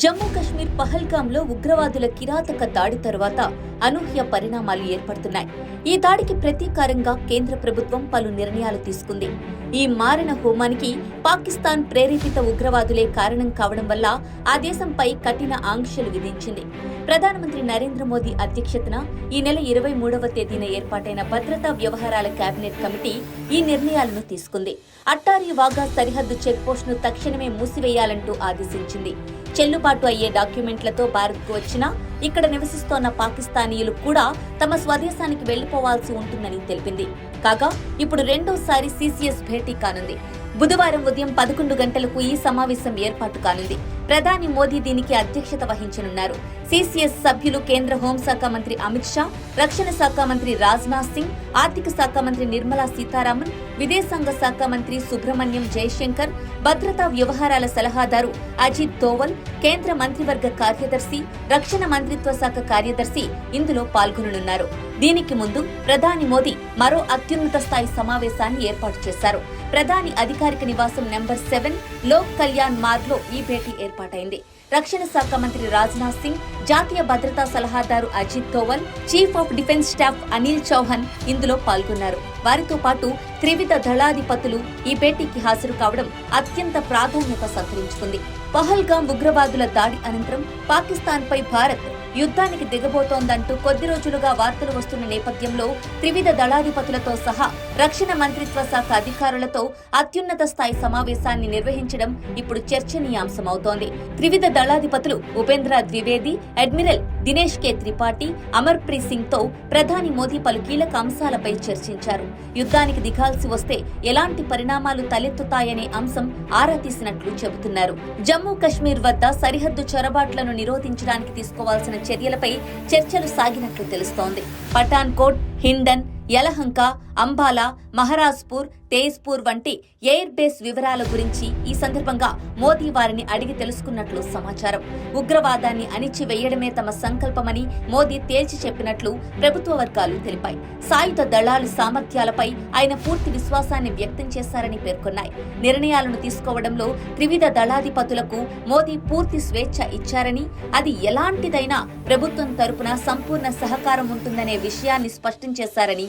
జమ్మూ కశ్మీర్ పహల్గాంలో ఉగ్రవాదుల కిరాతక దాడి తర్వాత అనూహ్య పరిణామాలు ఏర్పడుతున్నాయి. ఈ దాడికి ప్రతీకారంగా కేంద్ర ప్రభుత్వం పలు నిర్ణయాలు తీసుకుంది. ఈ మారిన హోమానికి పాకిస్తాన్ ప్రేరేపిత ఉగ్రవాదులే కారణం కావడం వల్ల ఆ దేశంపై కఠిన ఆంక్షలు విధించింది. ప్రధానమంత్రి నరేంద్ర మోదీ అధ్యక్షతన ఈ నెల ఇరవై మూడవ తేదీన ఏర్పాటైన భద్రతా వ్యవహారాల కేబినెట్ కమిటీ ఈ నిర్ణయాలను తీసుకుంది. అట్టారీ వాగా సరిహద్దు చెక్పోస్ట్ను తక్షణమే మూసివేయాలంటూ ఆదేశించింది. చెల్లుబాటు అయ్యే డాక్యుమెంట్లతో భారత్కు వచ్చినా ఇక్కడ నివసిస్తోన్న పాకిస్తానీయులు కూడా తమ స్వదేశానికి వెళ్ళిపోవాల్సి ఉంటుందని తెలిపింది. కాగా ఇప్పుడు రెండోసారి సీసీఎస్ భేటీ కానుంది. బుధవారం ఉదయం పదకొండు గంటలకు ఈ సమావేశం ఏర్పాటు కానుంది. ప్రధాని మోదీ దీనికి అధ్యక్షత వహించనున్నారు. సీసీఎస్ సభ్యులు కేంద్ర హోంశాఖ మంత్రి అమిత్ షా రక్షణ శాఖ మంత్రి రాజ్నాథ్ సింగ్ ఆర్థిక శాఖ మంత్రి నిర్మలా సీతారామన్ విదేశాంగ శాఖ మంత్రి సుబ్రహ్మణ్యం జయశంకర్ భద్రతా వ్యవహారాల సలహాదారు అజిత్ దోవల్ కేంద్ర మంత్రివర్గ కార్యదర్శి రక్షణ మంత్రిత్వ శాఖ కార్యదర్శి ఇందులో పాల్గొననున్నారు. దీనికి ముందు ప్రధాని మోదీ మరో అత్యున్నత స్థాయి సమావేశాన్ని ఏర్పాటు చేశారు. ప్రధాని అధికారిక నివాసం నెంబర్ సెవెన్ లోక్ కళ్యాణ్ మార్గ్లో ఈ భేటీ ఏర్పాటైంది. రక్షణ శాఖ మంత్రి రాజ్నాథ్ సింగ్ జాతీయ భద్రతా సలహాదారు Ajit Doval chief of defence staff Anil Chauhan ఇందులో పాల్గొన్నారు. వారితో పాటు త్రివిధ దళాధిపతులు ఈ భేటీకి హాజరు కావడం అత్యంత ప్రాధాన్యత సంతరించుకుంది. పహల్గాం ఉగ్రవాదుల దాడి అనంతరం పాకిస్తాన్పై భారత్ యుద్ధానికి దిగబోతోందంటూ కొద్ది రోజులుగా వార్తలు వస్తున్న నేపథ్యంలో త్రివిధ దళాధిపతులతో సహా రక్షణ మంత్రిత్వ శాఖ అధికారులతో అత్యున్నత స్థాయి సమావేశాన్ని నిర్వహించడం ఇప్పుడు చర్చనీయాంశమవుతోంది. త్రివిధ దళాధిపతులు ఉపేంద్ర ద్వివేది అడ్మిరల్ దినేష్ కే త్రిపాఠి అమర్ప్రీత్ సింగ్తో ప్రధాని మోదీ పలు కీలక అంశాలపై చర్చించారు. యుద్ధానికి దిగాల్సి వస్తే ఎలాంటి పరిణామాలు తలెత్తుతాయనే అంశం ఆరా తీసినట్లు చెబుతున్నారు. జమ్మూ కశ్మీర్ వద్ద సరిహద్దు చొరబాట్లను నిరోధించడానికి తీసుకోవాల్సిన చర్యలపై చర్చలు సాగినట్లు తెలుస్తోంది. పఠాన్ కోట్ హిండన్ యలహంక అంబాలా మహారాజ్పూర్ తేజ్పూర్ వంటి ఎయిర్ బేస్ వివరాల గురించి ఈ సందర్భంగా మోదీ వారిని అడిగి తెలుసుకున్నట్లు సమాచారం. ఉగ్రవాదాన్ని అణిచివేయడమే తమ సంకల్పమని మోదీ తేల్చి చెప్పినట్లు ప్రభుత్వ వర్గాలు తెలిపాయి. సాయుధ దళాలు సామర్థ్యాలపై ఆయన పూర్తి విశ్వాసాన్ని వ్యక్తం చేశారని పేర్కొన్నాయి. నిర్ణయాలను తీసుకోవడంలో త్రివిధ దళాధిపతులకు మోదీ పూర్తి స్వేచ్ఛ ఇచ్చారని అది ఎలాంటిదైనా ప్రభుత్వం తరపున సంపూర్ణ సహకారం ఉంటుందనే విషయాన్ని స్పష్టం చేశారని